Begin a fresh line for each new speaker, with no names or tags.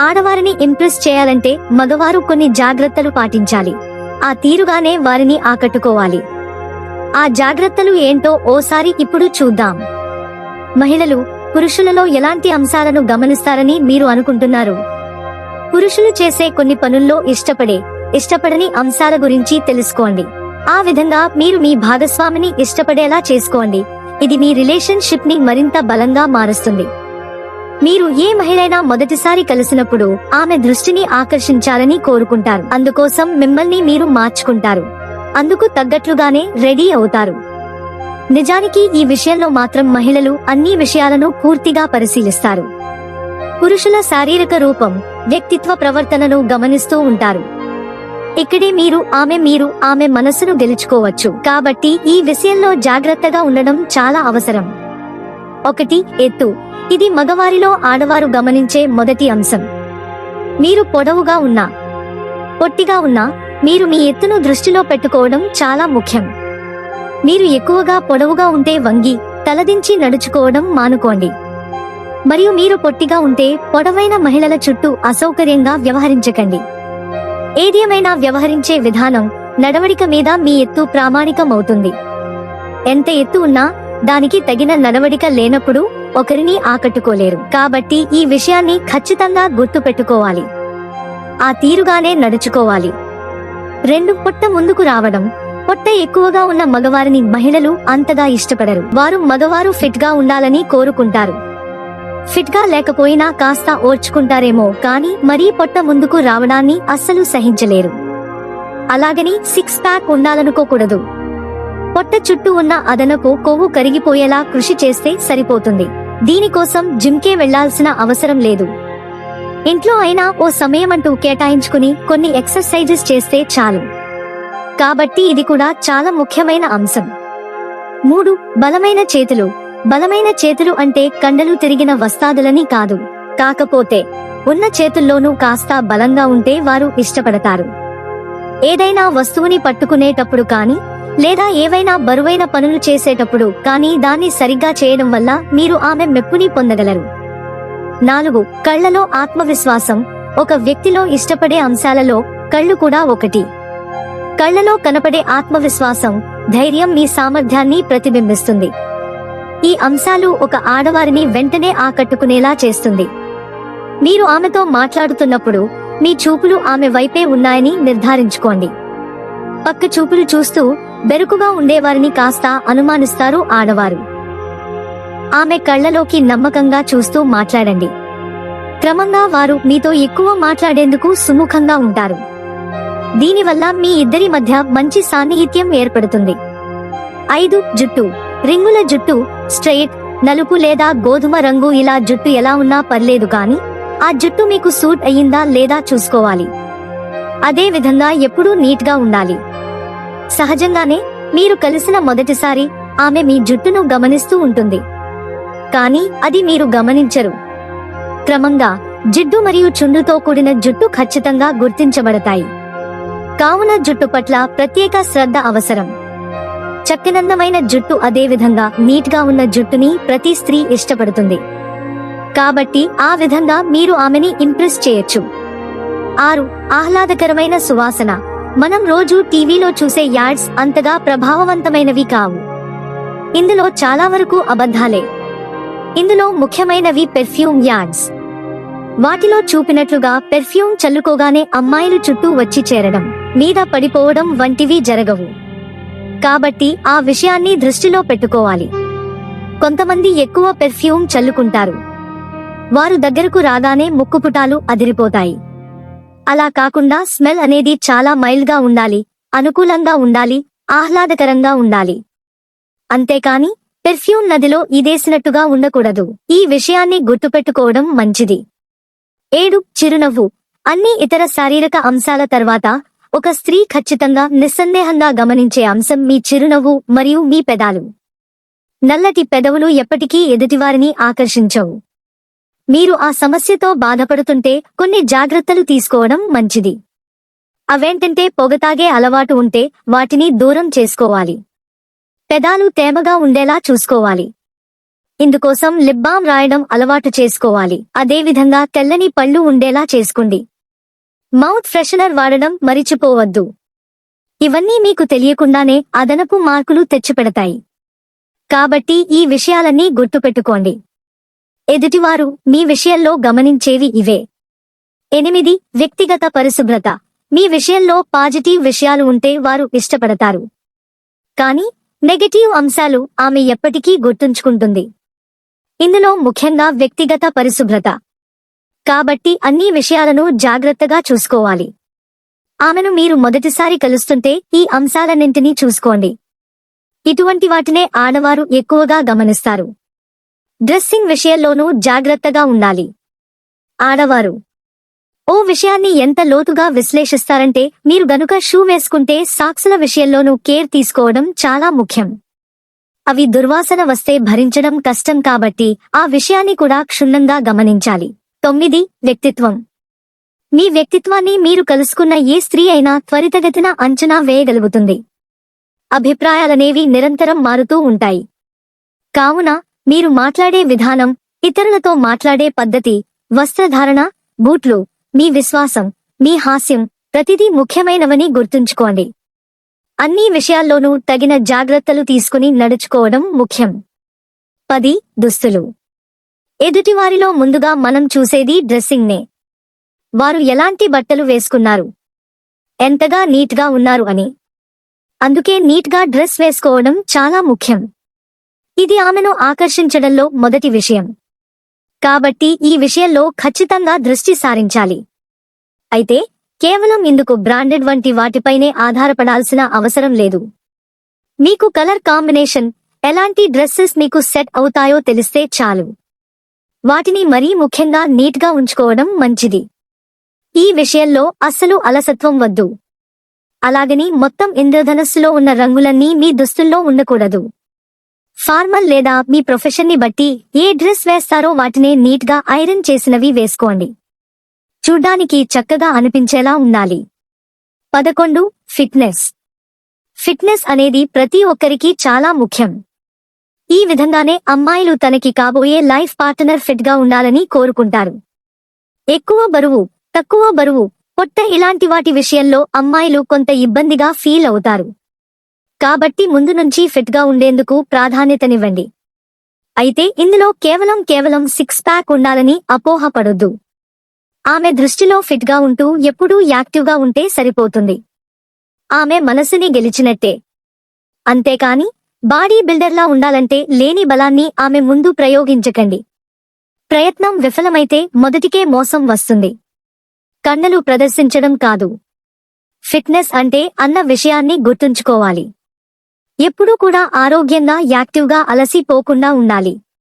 ఆడవారిని impress చేయాలంటే మగవారు కొన్ని జాగ్రత్తలు పాటించాలి. ఆ తీరుగానే వారిని ఆకట్టుకోవాలి. ఆ జాగ్రత్తలు ఏంటో ఓసారి ఇప్పుడు చూద్దాం. మహిళలు పురుషులలో ఎలాంటి అంశాలను గమనిస్తారని మీరు అనుకుంటున్నారు? పురుషులు చేసే కొన్ని పనుల్లో ఇష్టపడే ఇష్టపడని అంశాల గురించి తెలుసుకోండి. ఆ విధంగా మీరు మీ భాగస్వామిని ఇష్టపడేలా చేసుకోండి. ఇది మీ రిలేషన్షిప్ని మరింత బలంగా మారుస్తుంది. మీరు ఏ మహిళైనా మొదటిసారి కలిసినప్పుడు ఆమె దృష్టిని ఆకర్షించాలని కోరుకుంటారు. అందుకోసం మిమ్మల్ని మీరు మార్చుకుంటారు. అందుకు తగ్గట్లుగానే రెడీ అవుతారు. నిజానికి ఈ విషయంలో మాత్రం మహిళలు అన్ని విషయాలను పూర్తిగా పరిశీలిస్తారు. పురుషుల శారీరక రూపం వ్యక్తిత్వ ప్రవర్తనను గమనిస్తూ ఉంటారు. ఇక్కడే మీరు ఆమె మీరు ఆమె మనసును గెలుచుకోవచ్చు. కాబట్టి ఈ విషయంలో జాగ్రత్తగా ఉండడం చాలా అవసరం. ఒకటి ఎత్తు. ఇది మగవారిలో ఆడవారు గమనించే మొదటి అంశం. మీరు పొడవుగా ఉన్నా పొట్టిగా ఉన్నా మీరు మీ ఎత్తును దృష్టిలో పెట్టుకోవడం చాలా ముఖ్యం. మీరు ఎక్కువగా పొడవుగా ఉంటే వంగి తలదించి నడుచుకోవడం మానుకోండి. మరియు మీరు పొట్టిగా ఉంటే పొడవైన మహిళల చుట్టూ అసౌకర్యంగా వ్యవహరించకండి. ఏదేమైనా వ్యవహరించే విధానం నడవడిక మీద మీ ఎత్తు ప్రామాణికమవుతుంది. ఎంత ఎత్తు ఉన్నా దానికి తగిన నడవడిక లేనప్పుడు ఒకరిని ఆకట్టుకోలేరు. కాబట్టి ఈ విషయాన్ని ఖచ్చితంగా గుర్తుపెట్టుకోవాలి. ఆ తీరుగానే నడుచుకోవాలి. రెండు పొట్ట ముందుకు రావడం పొట్ట ఎక్కువగా ఉన్న మగవారిని మహిళలు అంతగా ఇష్టపడరు. వారు మగవారు ఫిట్గా ఉండాలని కోరుకుంటారు. ఫిట్గా లేకపోయినా కాస్త ఓర్చుకుంటారేమో కానీ మరీ పొట్ట ముందుకు రావడాన్ని అస్సలు సహించలేరు. అలాగని సిక్స్ ప్యాక్ ఉండాలనుకోకూడదు. పొట్ట చుట్టూ ఉన్న అదనపు కొవ్వు కరిగిపోయేలా కృషి చేస్తే సరిపోతుంది. దీనికోసం జిమ్కే వెళ్ళాల్సిన అవసరం లేదు. ఇంట్లో అయినా ఓ సమయమంటూ కేటాయించుకుని కొన్ని ఎక్సర్సైజెస్ చేస్తే చాలు. కాబట్టి ఇది కూడా చాలా ముఖ్యమైన అంశం. మూడు బలమైన చేతులు. బలమైన చేతులు అంటే కండలు తిరిగిన వస్తాదులని కాదు. కాకపోతే ఉన్న చేతుల్లోనూ కాస్త బలంగా ఉంటే వారు ఇష్టపడతారు. ఏదైనా వస్తువుని పట్టుకునేటప్పుడు కానీ లేదా ఏవైనా బరువైన పనులు చేసేటప్పుడు కానీ దాన్ని సరిగ్గా చేయడం వల్ల మీరు ఆమె మెప్పుని పొందగలరు. నాలుగు కళ్ళలో ఆత్మవిశ్వాసం. ఒక వ్యక్తిలో ఇష్టపడే అంశాలలో కళ్ళు కూడా ఒకటి. కళ్ళలో కనపడే ఆత్మవిశ్వాసం ధైర్యం మీ సామర్థ్యాన్ని ప్రతిబింబిస్తుంది. ఈ అంశాలు ఒక ఆడవారిని వెంటనే ఆకట్టుకునేలా చేస్తుంది. మీరు ఆమెతో మాట్లాడుతున్నప్పుడు మీ చూపులు ఆమె వైపే ఉన్నాయని నిర్ధారించుకోండి. పక్క చూపులు చూస్తూ బెరుకుగా ఉండేవారిని కాస్త అనుమానిస్తారు ఆడవారు. ఆమె కళ్ళలోకి నమ్మకంగా చూస్తూ మాట్లాడండి. క్రమంగా వారు మీతో ఎక్కువ మాట్లాడేందుకు సుముఖంగా ఉంటారు. దీనివల్ల మీ ఇద్దరి మధ్య మంచి సాన్నిహిత్యం ఏర్పడుతుంది. ఐదు జుట్టు. రింగుల జుట్టు స్ట్రెయిట్ నలుపు లేదా గోధుమ రంగు ఇలా జుట్టు ఎలా ఉన్నా పర్లేదు కానీ ఆ జుట్టు మీకు సూట్ అయ్యిందా లేదా చూసుకోవాలి. అదే విధంగా ఎప్పుడూ నీట్గా ఉండాలి. సహజంగానే మీరు కలిసిన మొదటిసారి ఆమె మీ జుట్టును గమనిస్తూ ఉంటుంది. కానీ అది మీరు గమనించరు. క్రమంగా జిడ్డు మరియు చుండుతో కూడిన జుట్టు ఖచ్చితంగా గుర్తించబడతాయి. కావున జుట్టు పట్ల ప్రత్యేక శ్రద్ధ అవసరం. చక్కనందమైన జుట్టు అదేవిధంగా నీట్గా ఉన్న జుట్టుని ప్రతి స్త్రీ ఇష్టపడుతుంది. కాబట్టి ఆ విధంగా మీరు ఆమెని ఇంప్రెస్ చేయొచ్చు. ఆరు ఆహ్లాదకరమైన సువాసన. మనం రోజు టీవీలో చూసే యాడ్స్ అంతగా ప్రభావవంతమైనవి కావు. ఇందులో చాలా వరకు అబద్ధాలే. ఇందులో ముఖ్యమైనవి పెర్ఫ్యూమ్ యాడ్స్. వాటిలో చూపినట్లుగా పెర్ఫ్యూమ్ చల్లుకోగానే అమ్మాయిలు చుట్టూ వచ్చి చేరడం మీద పడిపోవడం వంటివి జరగవు. కాబట్టి ఆ విషయాన్ని దృష్టిలో పెట్టుకోవాలి. కొంతమంది ఎక్కువ పెర్ఫ్యూమ్ చల్లుకుంటారు. వారు దగ్గరకు రాగానే ముక్కుపుటాలు అదిరిపోతాయి. అలా కాకుండా స్మెల్ అనేది చాలా మైల్డ్గా ఉండాలి అనుకూలంగా ఉండాలి ఆహ్లాదకరంగా ఉండాలి. అంతేకాని పెర్ఫ్యూమ్ నదిలో ఇదేసినట్టుగా ఉండకూడదు. ఈ విషయాన్ని గుర్తుపెట్టుకోవడం మంచిది. ఏడు చిరునవ్వు. అన్ని ఇతర శారీరక అంశాల తర్వాత ఒక స్త్రీ ఖచ్చితంగా నిస్సందేహంగా గమనించే అంశం మీ చిరునవ్వు మరియు మీ పెదాలు. నల్లటి పెదవులు ఎప్పటికీ ఎదుటివారిని ఆకర్షించవు. మీరు ఆ సమస్యతో బాధపడుతుంటే కొన్ని జాగ్రత్తలు తీసుకోవడం మంచిది. అవేంటంటే పొగతాగే అలవాటు ఉంటే వాటిని దూరం చేసుకోవాలి. పెదాలు తేమగా ఉండేలా చూసుకోవాలి. ఇందుకోసం లిప్ బామ్ రాయడం అలవాటు చేసుకోవాలి. అదేవిధంగా తెల్లని పళ్ళు ఉండేలా చేసుకోండి. మౌత్ ఫ్రెషనర్ వాడడం మరిచిపోవద్దు. ఇవన్నీ మీకు తెలియకుండానే అదనపు మార్కులు తెచ్చిపెడతాయి. కాబట్టి ఈ విషయాలన్నీ గుర్తుపెట్టుకోండి. ఎదుటివారు మీ విషయంలో గమనించేవి ఇవే. ఎనిమిది వ్యక్తిగత పరిశుభ్రత. మీ విషయంలో పాజిటివ్ విషయాలు ఉంటే వారు ఇష్టపడతారు. కానీ నెగటివ్ అంశాలు ఆమె ఎప్పటికీ గుర్తుంచుకుంటుంది. ఇందులో ముఖ్యంగా వ్యక్తిగత పరిశుభ్రత. కాబట్టి అన్ని విషయాలను జాగ్రత్తగా చూసుకోవాలి. ఆమెను మీరు మొదటిసారి కలుస్తుంటే ఈ అంశాలన్నింటినీ చూసుకోండి. ఇటువంటి వాటినే ఆడవారు ఎక్కువగా గమనిస్తారు. డ్రెస్సింగ్ విషయంలోనూ జాగ్రత్తగా ఉండాలి. ఆడవారు ఓ విషయాన్ని ఎంత లోతుగా విశ్లేషిస్తారంటే మీరు గనుక షూ వేసుకుంటే సాక్సుల విషయంలోనూ కేర్ తీసుకోవడం చాలా ముఖ్యం. అవి దుర్వాసన వస్తే భరించడం కష్టం కాబట్టి ఆ విషయాన్ని కూడా క్షుణ్ణంగా గమనించాలి. తొమ్మిది వ్యక్తిత్వం. మీ వ్యక్తిత్వాన్ని మీరు కలుసుకున్న ఏ స్త్రీ అయినా త్వరితగతిన అంచనా వేయగలుగుతుంది. అభిప్రాయాలనేవి నిరంతరం మారుతూ ఉంటాయి. కావున మీరు మాట్లాడే విధానం ఇతరులతో మాట్లాడే పద్ధతి వస్త్రధారణ బూట్లు మీ విశ్వాసం మీ హాస్యం ప్రతిదీ ముఖ్యమైనవని గుర్తుంచుకోండి. అన్ని విషయాల్లోనూ తగిన జాగ్రత్తలు తీసుకుని నడుచుకోవడం ముఖ్యం. పది దుస్తులు. ఎదుటివారిలో ముందుగా మనం చూసేది డ్రెస్సింగ్నే. వారు ఎలాంటి బట్టలు వేసుకున్నారు? ఎంతగా నీట్గా ఉన్నారు అని. అందుకే నీట్గా డ్రెస్ వేసుకోవడం చాలా ముఖ్యం. ఇది ఆమెను ఆకర్షించడంలో మొదటి విషయం. కాబట్టి ఈ విషయంలో ఖచ్చితంగా దృష్టి సారించాలి. అయితే కేవలం ఇందుకు బ్రాండెడ్ వంటి వాటిపైనే ఆధారపడాల్సిన అవసరం లేదు. మీకు కలర్ కాంబినేషన్ ఎలాంటి డ్రెస్సెస్ మీకు సెట్ అవుతాయో తెలిస్తే చాలు. వాటిని మరీ ముఖ్యంగా నీట్గా ఉంచుకోవడం మంచిది. ఈ విషయంలో అస్సలు అలసత్వం వద్దు. అలాగని మొత్తం ఇంద్రధనస్సులో ఉన్న రంగులన్నీ మీ దుస్తుల్లో ఉండకూడదు. ఫార్మల్ లేదా మీ ప్రొఫెషన్ని బట్టి ఏ డ్రెస్ వేస్తారో వాటినే నీట్గా ఐరన్ చేసినవి వేసుకోండి. చూడ్డానికి చక్కగా అనిపించేలా ఉండాలి. పదకొండు ఫిట్నెస్. ఫిట్నెస్ అనేది ప్రతి ఒక్కరికి చాలా ముఖ్యం. ఈ విధంగానే అమ్మాయిలు తనకి కాబోయే లైఫ్ పార్ట్నర్ ఫిట్గా ఉండాలని కోరుకుంటారు. ఎక్కువ బరువు తక్కువ బరువు పొట్ట ఇలాంటి వాటి విషయంలో అమ్మాయిలు కొంత ఇబ్బందిగా ఫీల్ అవుతారు. కాబట్టి ముందు నుంచి ఫిట్గా ఉండేందుకు ప్రాధాన్యతనివ్వండి. అయితే ఇందులో కేవలం కేవలం సిక్స్ ప్యాక్ ఉండాలని అపోహపడొద్దు. ఆమె దృష్టిలో ఫిట్గా ఉంటూ ఎప్పుడూ యాక్టివ్గా ఉంటే సరిపోతుంది. ఆమె మనసుని గెలిచినట్టే. అంతేకాని బాడీ బిల్డర్లా ఉండాలంటే లేని బలాన్ని ఆమె ముందు ప్రయోగించకండి. ప్రయత్నం విఫలమైతే మొదటికే మోసం వస్తుంది. కన్నలు ప్రదర్శించడం కాదు. ఫిట్నెస్ అంటే అన్న విషయాన్ని గుర్తుంచుకోవాలి. ఎప్పుడూ కూడా ఆరోగ్యంగా యాక్టివ్గా అలసిపోకుండా ఉండాలి.